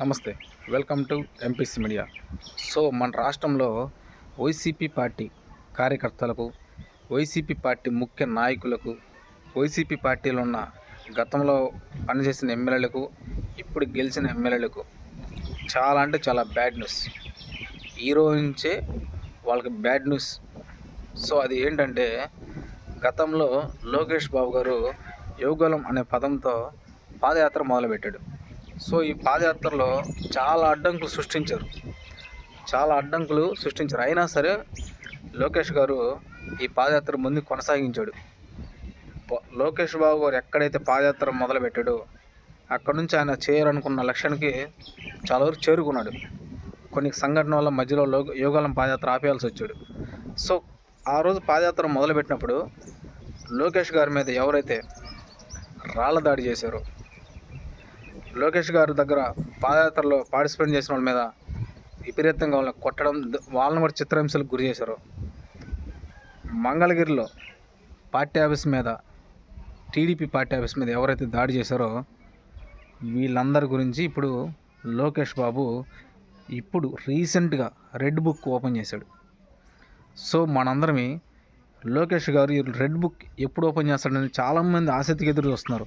నమస్తే. Welcome to MPC media so మన రాష్ట్రంలో వైసీపీ పార్టీ కార్యకర్తలకు వైసీపీ పార్టీ ముఖ్య నాయకులకు వైసీపీ పార్టీలో ఉన్న గతంలో పనిచేసిన ఎమ్మెల్యేలకు ఇప్పుడు గెలిచిన ఎమ్మెల్యేలకు చాలా అంటే చాలా బ్యాడ్ న్యూస్ ఈరోజు నుంచే వాళ్ళకి బ్యాడ్ న్యూస్ సో అది ఏంటంటే గతంలో లోకేష్ బాబు గారు యోగలం అనే పదంతో పాదయాత్ర మొదలుపెట్టాడు. సో ఈ పాదయాత్రలో చాలా అడ్డంకులు సృష్టించారు. చాలా అడ్డంకులు సృష్టించారు. అయినా సరే లోకేష్ గారు ఈ పాదయాత్ర ముందు కొనసాగించాడు. లోకేష్ బాబు గారు ఎక్కడైతే పాదయాత్ర మొదలుపెట్టాడో అక్కడ నుంచి ఆయన చేయాలనుకున్న లక్ష్యానికి చాలా వరకు చేరుకున్నాడు. కొన్ని సంఘటన వల్ల మధ్యలో లో యోగాలం పాదయాత్ర ఆపేయాల్సి వచ్చాడు. సో ఆ రోజు పాదయాత్ర మొదలుపెట్టినప్పుడు లోకేష్ గారి మీద ఎవరైతే రాళ్ళ దాడి చేశారో లోకేష్ గారి దగ్గర పాదయాత్రలో పార్టిసిపేట్ చేసిన వాళ్ళ మీద విపరీతంగా వాళ్ళని కొట్టడం వాళ్ళని కూడా చిత్రహింసలకు గురి చేశారు. మంగళగిరిలో పార్టీ ఆఫీస్ మీద టీడీపీ పార్టీ ఆఫీస్ మీద ఎవరైతే దాడి చేశారో వీళ్ళందరి గురించి ఇప్పుడు లోకేష్ బాబు ఇప్పుడు రీసెంట్గా రెడ్ బుక్ ఓపెన్ చేశాడు. సో మనందరమే లోకేష్ గారు ఈ రెడ్ బుక్ ఎప్పుడు ఓపెన్ చేస్తాడని చాలామంది ఆసక్తికి ఎదురు చూస్తున్నారు.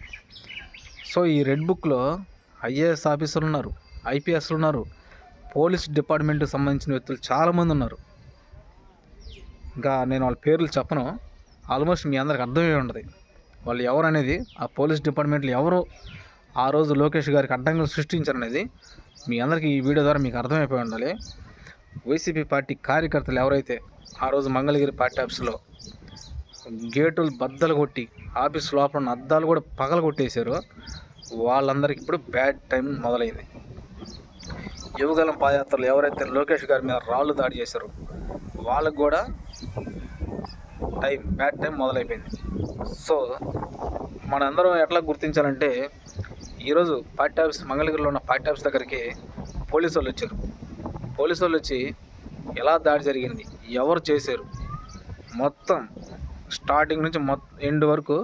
సో ఈ రెడ్ బుక్లో ఐఏఎస్ ఆఫీసర్లు ఉన్నారు ఐపీఎస్లు ఉన్నారు పోలీస్ డిపార్ట్మెంట్కి సంబంధించిన వ్యక్తులు చాలామంది ఉన్నారు ఇంకా నేను వాళ్ళ పేర్లు చెప్పను. ఆల్మోస్ట్ మీ అందరికి అర్థమై ఉంటుంది. వాళ్ళు ఎవరు అనేది ఆ పోలీస్ డిపార్ట్మెంట్లు ఎవరు ఆ రోజు లోకేష్ గారికి అడ్డంకులు సృష్టించారనేది మీ అందరికీ ఈ వీడియో ద్వారా మీకు అర్థమైపోయి ఉండాలి. వైసీపీ పార్టీ కార్యకర్తలు ఎవరైతే ఆ రోజు మంగళగిరి పార్టీ ఆఫీసులో గేటులు బద్దలు కొట్టి ఆఫీస్ లోపల ఉన్న అద్దాలు కూడా పగల కొట్టేశారు వాళ్ళందరికీ ఇప్పుడు బ్యాడ్ టైం మొదలైంది. యువగలం పాదయాత్రలు ఎవరైతే లోకేష్ గారి మీద రాళ్ళు దాడి చేశారో వాళ్ళకు కూడా టైం బ్యాడ్ టైం మొదలైపోయింది. సో మనందరం ఎట్లా గుర్తించాలంటే ఈరోజు పార్టీ ఆఫీస్ మంగళగిరిలో ఉన్న పార్టీ ఆఫీస్ దగ్గరికి పోలీసు వాళ్ళు వచ్చారు. పోలీసు వాళ్ళు వచ్చి ఎలా దాడి జరిగింది ఎవరు చేశారు మొత్తం స్టార్టింగ్ నుంచి మొత్తం ఎండ్ వరకు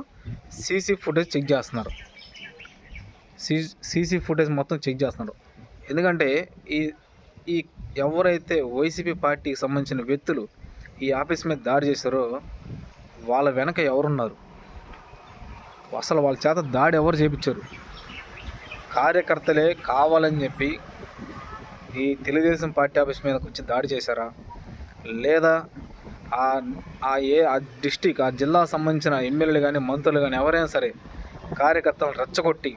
సీసీ ఫుటేజ్ చెక్ చేస్తున్నారు. సీ సీసీ ఫుటేజ్ మొత్తం చెక్ చేస్తున్నారు. ఎందుకంటే ఈ ఈ ఎవరైతే వైసీపీ పార్టీకి సంబంధించిన వ్యక్తులు ఈ ఆఫీస్ మీద దాడి చేశారో వాళ్ళ వెనక ఎవరున్నారు? అసలు వాళ్ళ చేత దాడి ఎవరు చేపించారు? కార్యకర్తలే కావాలని చెప్పి ఈ తెలుగుదేశం పార్టీ ఆఫీస్ మీదకి వచ్చి దాడి చేశారా? లేదా ఆ ఏ ఆ డిస్టిక్ ఆ జిల్లాకు సంబంధించిన ఎమ్మెల్యేలు కానీ మంత్రులు కానీ ఎవరైనా సరే కార్యకర్తలను రెచ్చగొట్టి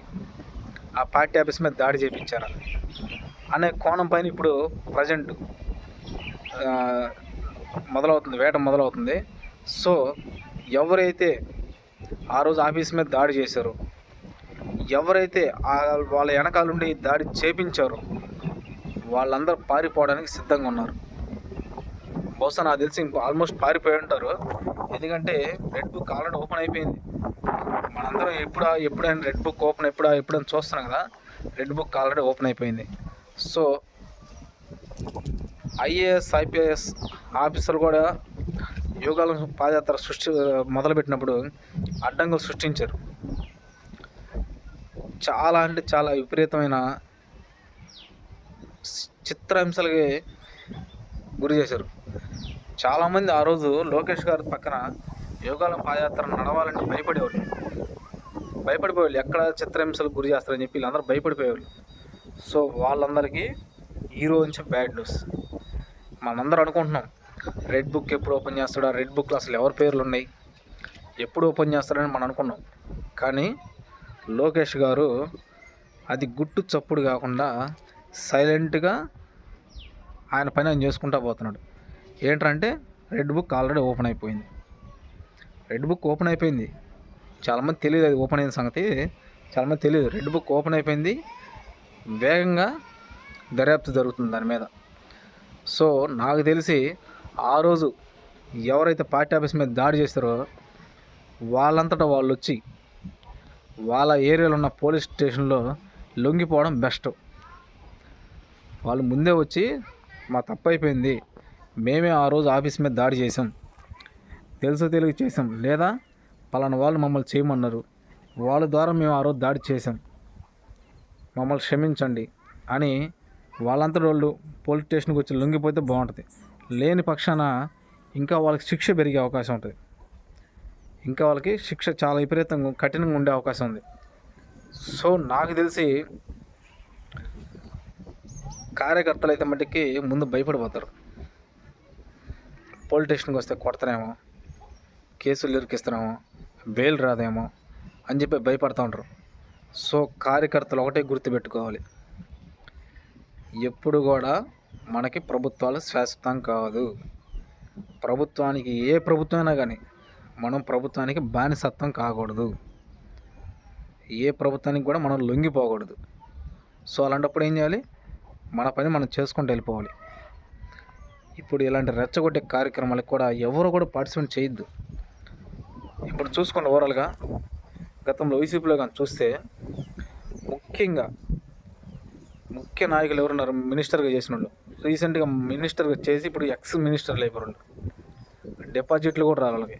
ఆ పార్టీ ఆఫీస్ మీద దాడి చేయించారా అనే కోణం పైన ఇప్పుడు ప్రజెంట్ మొదలవుతుంది వేట మొదలవుతుంది. సో ఎవరైతే ఆ రోజు ఆఫీస్ మీద దాడి చేశారో ఎవరైతే వాళ్ళ వెనకాలండి దాడి చేపించారో వాళ్ళందరూ పారిపోవడానికి సిద్ధంగా ఉన్నారు. బహుశా నాకు తెలిసి ఇంకో ఆల్మోస్ట్ పారిపోయి ఉంటారు. ఎందుకంటే రెడ్ బుక్ ఆల్రెడీ ఓపెన్ అయిపోయింది. మనందరం ఎప్పుడా ఎప్పుడైనా రెడ్ బుక్ ఓపెన్ ఎప్పుడా ఎప్పుడైనా చూస్తున్నాం కదా రెడ్ బుక్ ఆల్రెడీ ఓపెన్ అయిపోయింది. సో ఐఏఎస్ ఐపీఎస్ ఆఫీసర్లు కూడా యోగాల పాదయాత్ర సృష్టి మొదలుపెట్టినప్పుడు అడ్డంకులు సృష్టించారు. చాలా అంటే చాలా విపరీతమైన చిత్రహింసలకి గురి చేశారు. చాలామంది ఆ రోజు లోకేష్ గారి పక్కన యోగాల పాదయాత్ర నడవాలని భయపడేవారు భయపడిపోయేవాళ్ళు. ఎక్కడ చిత్రహింసలు గురి చేస్తారని చెప్పి వీళ్ళందరూ భయపడిపోయేవాళ్ళు. సో వాళ్ళందరికీ హీరో నుంచి బ్యాడ్ న్యూస్. మనందరం అనుకుంటున్నాం రెడ్ బుక్ ఎప్పుడు ఓపెన్ చేస్తాడా రెడ్ బుక్లో అసలు ఎవరి పేర్లు ఉన్నాయి ఎప్పుడు ఓపెన్ చేస్తాడని మనం అనుకున్నాం కానీ లోకేష్ గారు అది గుట్టు చప్పుడు కాకుండా సైలెంట్గా ఆయన పని ఆయన చేసుకుంటా పోతున్నాడు. ఏంటంటే రెడ్ బుక్ ఆల్రెడీ ఓపెన్ అయిపోయింది. రెడ్ బుక్ ఓపెన్ అయిపోయింది. చాలామంది తెలియదు అది ఓపెన్ అయిన సంగతి. చాలామంది తెలియదు. రెడ్ బుక్ ఓపెన్ అయిపోయింది. వేగంగా దర్యాప్తు జరుగుతుంది దాని మీద. సో నాకు తెలిసి ఆ రోజు ఎవరైతే పార్టీ ఆఫీస్ మీద దాడి చేస్తారో వాళ్ళంతటా వాళ్ళు వచ్చి వాళ్ళ ఏరియాలో ఉన్న పోలీస్ స్టేషన్లో లొంగిపోవడం బెస్ట్. వాళ్ళు ముందే వచ్చి మా తప్పు అయిపోయింది. మేమే ఆ రోజు ఆఫీస్ మీద దాడి చేసాం తెలుసు తెలియక చేసాం లేదా పలానా వాళ్ళు మమ్మల్ని చేయమన్నారు. వాళ్ళ ద్వారా మేము ఆ రోజు దాడి చేసాం మమ్మల్ని క్షమించండి అని వాళ్ళంతటి వాళ్ళు పోలీస్ స్టేషన్కి వచ్చి లొంగిపోతే బాగుంటుంది. లేని పక్షాన ఇంకా వాళ్ళకి శిక్ష పెరిగే అవకాశం ఉంటుంది. ఇంకా వాళ్ళకి శిక్ష చాలా విపరీతంగా కఠినంగా ఉండే అవకాశం ఉంది. సో నాకు తెలిసి కార్యకర్తలు అయితే మట్టికి ముందు భయపడిపోతారు. పోలీస్ స్టేషన్కి వస్తే కొడతారేమో కేసులు ఇరికిస్తారేమో బెయిల్ రాదేమో అని చెప్పి భయపడుతూ ఉంటారు సో కార్యకర్తలు ఒకటే గుర్తుపెట్టుకోవాలి. ఎప్పుడు కూడా మనకి ప్రభుత్వాలు శాశ్వతం కాదు. ప్రభుత్వానికి ఏ ప్రభుత్వమైనా కానీ మనం ప్రభుత్వానికి బానిసత్వం కాకూడదు. ఏ ప్రభుత్వానికి కూడా మనం లొంగిపోకూడదు. సో అలాంటప్పుడు ఏం చేయాలి? మన పని మనం చేసుకుంటూ వెళ్ళిపోవాలి. ఇప్పుడు ఇలాంటి రెచ్చగొట్టే కార్యక్రమాలకు కూడా ఎవరు కూడా పార్టిసిపేట్ చేయొద్దు. ఇప్పుడు చూసుకోండి ఓవరాల్గా గతంలో వైసీపీలో కానీ చూస్తే ముఖ్యంగా ముఖ్య నాయకులు ఎవరున్నారు? మినిస్టర్గా చేసిన వాళ్ళు రీసెంట్గా మినిస్టర్గా చేసి ఇప్పుడు ఎక్స్ మినిస్టర్లు అయిపోయారు. డిపాజిట్లు కూడా రాలి వాళ్ళకి.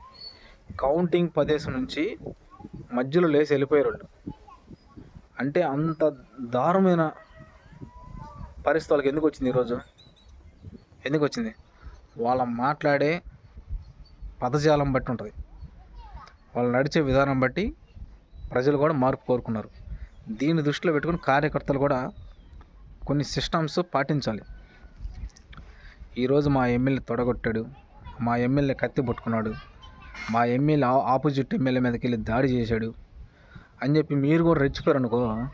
కౌంటింగ్ ప్రదేశం నుంచి మధ్యలో లేచి వెళ్ళిపోయారు వాళ్ళు. అంటే అంత దారుణమైన పరిస్థితి వాళ్ళకి ఎందుకు వచ్చింది ఈరోజు? ఎందుకు వచ్చింది? వాళ్ళ మాట్లాడే పదజాలం బట్టి ఉంటుంది. వాళ్ళు నడిచే విధానం బట్టి ప్రజలు కూడా మార్పు కోరుకున్నారు. దీన్ని దృష్టిలో పెట్టుకుని కార్యకర్తలు కూడా కొన్ని సిస్టమ్స్ పాటించాలి. ఈరోజు మా ఎమ్మెల్యే తొడగొట్టాడు మా ఎమ్మెల్యే కత్తి పట్టుకున్నాడు మా ఎమ్మెల్యే ఆ- ఆపోజిట్ ఎమ్మెల్యే మీదకి వెళ్ళి దాడి చేశాడు అని చెప్పి మీరు కూడా రెచ్చిపోయారు అనుకో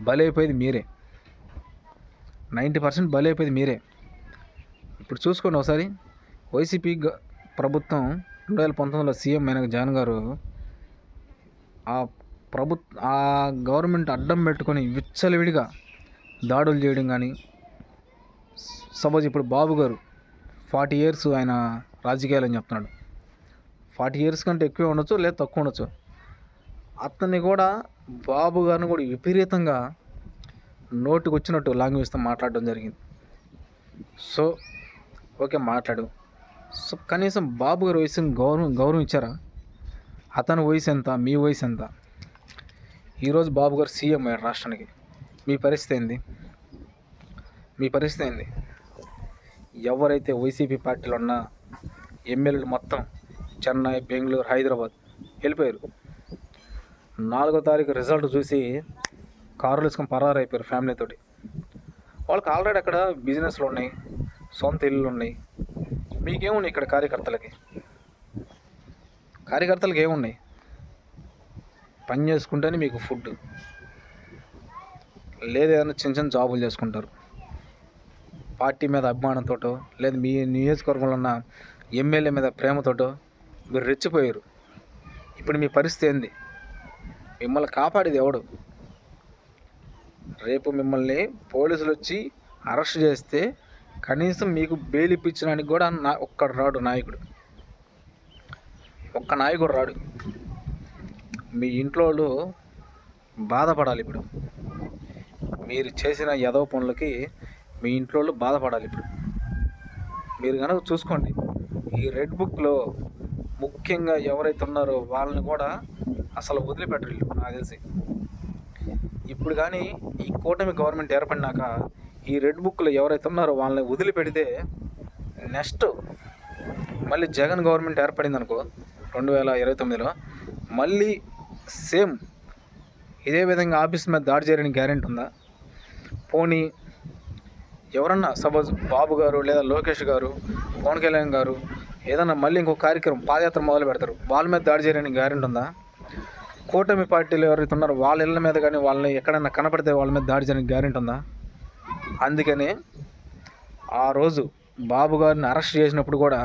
బలైపోయేది మీరే. నైంటీ పర్సెంట్ బలైపోయేది మీరే. ఇప్పుడు చూసుకోండి ఒకసారి వైసీపీ ప్రభుత్వం రెండు వేల పంతొమ్మిదిలో సీఎం మేనక జాన్ గారు ఆ ప్రభు ఆ గవర్నమెంట్ అడ్డం పెట్టుకొని విచ్చలవిడిగా దాడులు చేయడం కానీ సపోజ్ ఇప్పుడు బాబు గారు ఫార్టీ ఇయర్స్ ఆయన రాజకీయాలు అని చెప్తున్నాడు. ఫార్టీ ఇయర్స్ కంటే ఎక్కువ ఉండొచ్చు లేదా తక్కువ ఉండొచ్చు? అతన్ని కూడా బాబు గారిని కూడా విపరీతంగా నోటికి వచ్చినట్టు లాంగ్వేజ్తో మాట్లాడడం జరిగింది. సో ఓకే మాట్లాడు. సో కనీసం బాబు గారి వయసుని గౌరవం గౌరవం ఇచ్చారా? అతని వయసు ఎంత మీ వయసు ఎంత? ఈరోజు బాబు గారు సీఎం అయ్యారు రాష్ట్రానికి. మీ పరిస్థితి ఏంది? మీ పరిస్థితి ఏంది? ఎవరైతే వైసీపీ పార్టీలో ఉన్న ఎమ్మెల్యేలు మొత్తం చెన్నై బెంగళూరు హైదరాబాద్ వెళ్ళిపోయారు. నాలుగో తారీఖు రిజల్ట్ చూసి కారులు వేసుకొని పరారు అయిపోయారు ఫ్యామిలీతోటి వాళ్ళకి ఆల్రెడీ అక్కడ బిజినెస్లు ఉన్నాయి సొంత ఇల్లులు ఉన్నాయి. మీకేమున్నాయి ఇక్కడ కార్యకర్తలకి? కార్యకర్తలకు ఏమున్నాయి? పని చేసుకుంటేనే మీకు ఫుడ్. లేదా ఏదైనా చిన్న చిన్న జాబులు చేసుకుంటారు. పార్టీ మీద అభిమానంతోటో లేదా మీ నియోజకవర్గంలో ఉన్న ఎమ్మెల్యే మీద ప్రేమతోటో మీరు రెచ్చిపోయారు. ఇప్పుడు మీ పరిస్థితి ఏంది? మిమ్మల్ని కాపాడేది ఎవడు? రేపు మిమ్మల్ని పోలీసులు వచ్చి అరెస్ట్ చేస్తే కనీసం మీకు బెయిల్ ఇప్పించడానికి కూడా నా ఒక్కడు రాడు నాయకుడు. ఒక్క నాయకుడు రాడు. మీ ఇంట్లో వాళ్ళు బాధపడాలి ఇప్పుడు. మీరు చేసిన యదవ పనులకి మీ ఇంట్లో వాళ్ళు బాధపడాలి ఇప్పుడు. మీరు కనుక చూసుకోండి ఈ రెడ్ బుక్లో ముఖ్యంగా ఎవరైతే ఉన్నారో వాళ్ళని కూడా అసలు వదిలిపెట్టరు నాకు తెలిసి. ఇప్పుడు కానీ ఈ కూటమి గవర్నమెంట్ ఏర్పడినాక ఈ రెడ్ బుక్లో ఎవరైతే ఉన్నారో వాళ్ళని వదిలిపెడితే నెక్స్ట్ మళ్ళీ జగన్ గవర్నమెంట్ ఏర్పడింది అనుకో రెండు వేల ఇరవై తొమ్మిదిలో మళ్ళీ సేమ్ ఇదే విధంగా ఆఫీస్ మీద దాడి చేయడానికి గ్యారెంటీ ఉందా? పోనీ ఎవరన్నా సపోజ్ బాబు గారు లేదా లోకేష్ గారు పవన్ కళ్యాణ్ గారు ఏదన్నా మళ్ళీ ఇంకో కార్యక్రమం పాదయాత్ర మొదలు పెడతారు వాళ్ళ మీద దాడి చేయడానికి గ్యారెంటీ ఉందా? కూటమి పార్టీలు ఎవరైతే ఉన్నారో వాళ్ళ ఇళ్ళ మీద కానీ వాళ్ళని ఎక్కడైనా కనపడితే వాళ్ళ మీద దాడి చేయడానికి గ్యారెంటీ ఉందా? అందుకనే ఆ రోజు బాబు గారిని అరెస్ట్ చేసినప్పుడు కూడా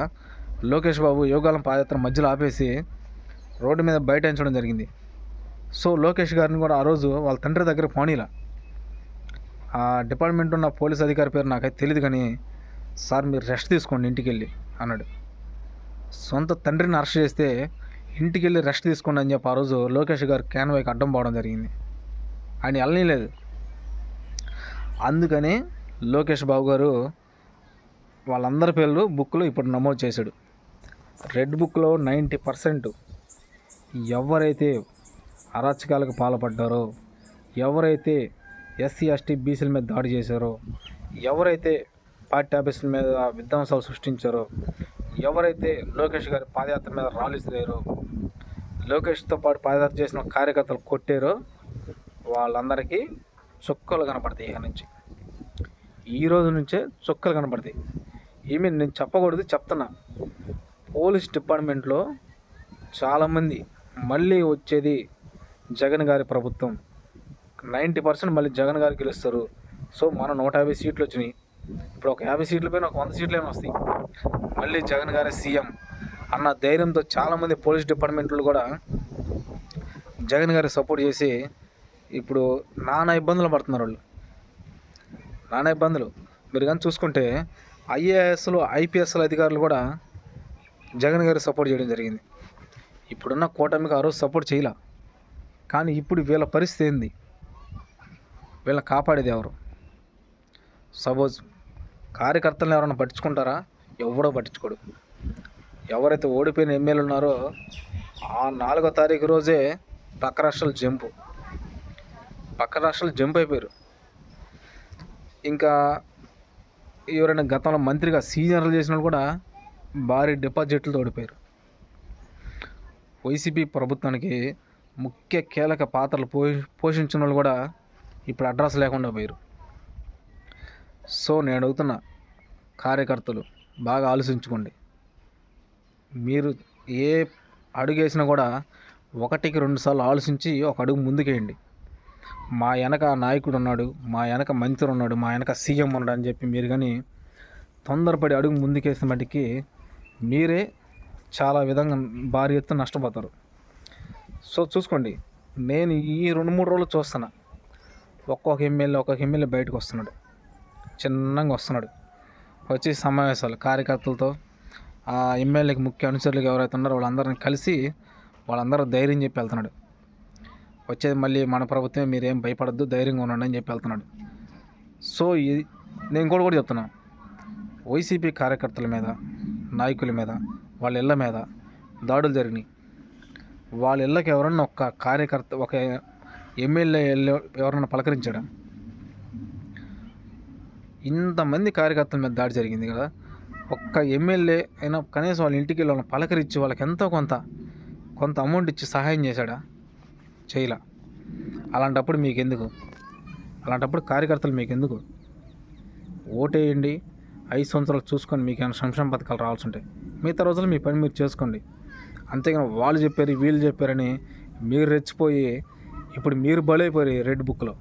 లోకేష్ బాబు యోగాలం పాదయాత్ర మధ్యలో ఆపేసి రోడ్డు మీద బైఠాయించడం జరిగింది. సో లోకేష్ గారిని కూడా ఆ రోజు వాళ్ళ తండ్రి దగ్గర పోనీలా. ఆ డిపార్ట్మెంట్ ఉన్న పోలీస్ అధికారి పేరు నాకైతే తెలియదు కానీ సార్ మీరు రెస్ట్ తీసుకోండి ఇంటికి వెళ్ళి అన్నాడు. సొంత తండ్రిని అరెస్ట్ చేస్తే ఇంటికి వెళ్ళి రెస్ట్ తీసుకోండి అని చెప్పి ఆ రోజు లోకేష్ గారు క్యాన్వాయ్కి అడ్డం పోవడం జరిగింది. ఆయన వెళ్ళలేదు అందుకని లోకేష్ బాబు గారు వాళ్ళందరి పేర్లు బుక్లో ఇప్పుడు నమోదు చేశాడు. రెడ్ బుక్లో నైంటీ పర్సెంట్ ఎవరైతే అరాచకాలకు పాల్పడ్డారో ఎవరైతే ఎస్సీ ఎస్టీ బీసీల మీద దాడి చేశారో ఎవరైతే పార్టీ ఆఫీసుల మీద విధ్వంసాలు సృష్టించారో ఎవరైతే లోకేష్ గారి పాదయాత్ర మీద రాలిసిరారో లోకేష్తో పాటు పాదయాత్ర చేసిన కార్యకర్తలు కొట్టారో వాళ్ళందరికీ చుక్కలు కనపడతాయి ఇక నుంచి. ఈ రోజు నుంచే చుక్కలు కనపడతాయి. ఏమి నేను చెప్పకూడదు చెప్తున్నా. పోలీస్ డిపార్ట్మెంట్లో చాలామంది మళ్ళీ వచ్చేది జగన్ గారి ప్రభుత్వం. నైంటీ పర్సెంట్ మళ్ళీ జగన్ గారు గెలుస్తారు. సో మన నూట యాభై సీట్లు వచ్చినాయి. ఇప్పుడు ఒక యాభై సీట్ల పైన ఒక వంద సీట్లు ఏమైనా వస్తాయి. మళ్ళీ జగన్ గారే సీఎం అన్న ధైర్యంతో చాలామంది పోలీస్ డిపార్ట్మెంట్లు కూడా జగన్ గారికి సపోర్ట్ చేసి ఇప్పుడు నానా ఇబ్బందులు పడుతున్నారు వాళ్ళు. నానా ఇబ్బందులు. మీరు కానీ చూసుకుంటే ఐఏఎస్లు ఐపీఎస్ల అధికారులు కూడా జగన్ గారికి సపోర్ట్ చేయడం జరిగింది. ఇప్పుడున్న కూటమికి ఆ రోజు సపోర్ట్ చేయలే. కానీ ఇప్పుడు వీళ్ళ పరిస్థితి ఏంది? వీళ్ళని కాపాడేది ఎవరు? సపోజ్ కార్యకర్తలను ఎవరైనా పట్టించుకుంటారా? ఎవడో పట్టించుకోడు. ఎవరైతే ఓడిపోయిన ఎమ్మెల్యేలు ఉన్నారో ఆ నాలుగో తారీఖు రోజే పక్క రాష్ట్రాలు జంపు. పక్క రాష్ట్రాలు జంప్ అయిపోయారు. ఇంకా ఎవరైనా గతంలో మంత్రిగా సీనియర్లు చేసిన వాళ్ళు కూడా భారీ డిపాజిట్లు తోడిపోయారు. వైసీపీ ప్రభుత్వానికి ముఖ్య కీలక పాత్రలు పో పోషించిన వాళ్ళు కూడా ఇప్పుడు అడ్రస్ లేకుండా పోయారు. సో నేను అడుగుతున్న కార్యకర్తలు బాగా ఆలోచించుకోండి. మీరు ఏ అడుగు వేసినా కూడా ఒకటికి రెండు సార్లు ఆలోచించి ఒక అడుగు ముందుకేయండి. మా వెనక నాయకుడు ఉన్నాడు మా వెనక మంత్రి ఉన్నాడు మా వెనక సీఎం ఉన్నాడు అని చెప్పి మీరు కానీ తొందరపడి అడుగు ముందుకేసిన మటుకి మీరే చాలా విధంగా భారీ ఎత్తున నష్టపోతారు. సో చూసుకోండి నేను ఈ రెండు మూడు రోజులు చూస్తున్నా. ఒక్కొక్క ఎమ్మెల్యే ఒక్కొక్క ఎమ్మెల్యే బయటకు వస్తున్నాడు. చిన్నగా వస్తున్నాడు. వచ్చి సమావేశాలు కార్యకర్తలతో ఆ ఎమ్మెల్యేకి ముఖ్య అనుచరులకు ఎవరైతే ఉన్నారో వాళ్ళందరిని కలిసి వాళ్ళందరూ ధైర్యం చెప్పి వెళ్తున్నాడు. వచ్చేది మళ్ళీ మన ప్రభుత్వమే మీరేం భయపడద్దు ధైర్యంగా ఉండండి అని చెప్పి వెళ్తున్నాడు. సో ఇది నేను ఇంకోటి కూడా చెప్తున్నా. వైసీపీ కార్యకర్తల మీద నాయకుల మీద వాళ్ళ ఇళ్ళ మీద దాడులు జరిగినాయి. వాళ్ళ ఇళ్ళకి ఎవరన్నా ఒక కార్యకర్త ఒక ఎమ్మెల్యే ఎవరన్నా పలకరించడం? ఇంతమంది కార్యకర్తల మీద దాడి జరిగింది కదా. ఒక్క ఎమ్మెల్యే అయినా కనీసం వాళ్ళ ఇంటికి వెళ్ళి వాళ్ళని పలకరించి వాళ్ళకి ఎంతో కొంత కొంత అమౌంట్ ఇచ్చి సహాయం చేశాడా? చేయలా. అలాంటప్పుడు మీకు ఎందుకు అలాంటప్పుడు కార్యకర్తలు మీకు ఎందుకు ఓటేయండి. ఐదు సంవత్సరాలు చూసుకొని మీకు ఏమైనా సంక్షేమ పథకాలు రావాల్సి ఉంటాయి మిగతా రోజులు మీ పని మీరు చేసుకోండి. అంతేగాని వాళ్ళు చెప్పారు వీళ్ళు చెప్పారని మీరు రెచ్చిపోయి ఇప్పుడు మీరు బలైపోయారు ఈ రెడ్ బుక్లో.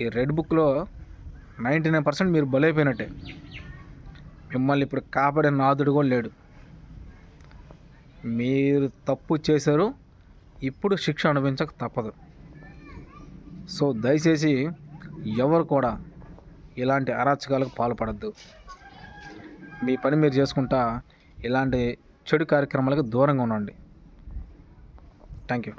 ఈ రెడ్ బుక్లో నైంటీ నైన్ పర్సెంట్ మీరు బలైపోయినట్టే. మిమ్మల్ని ఇప్పుడు కాపాడే నాదుడు కూడా లేడు. మీరు తప్పు చేశారు ఇప్పుడు శిక్ష అనుభవించక తప్పదు. సో దయచేసి ఎవరు కూడా ఇలాంటి అరాచకాలకు పాల్పడద్దు. మీ పని మీరు చేసుకుంటా ఇలాంటి చెడు కార్యక్రమాలకు దూరంగా ఉండండి. Thank you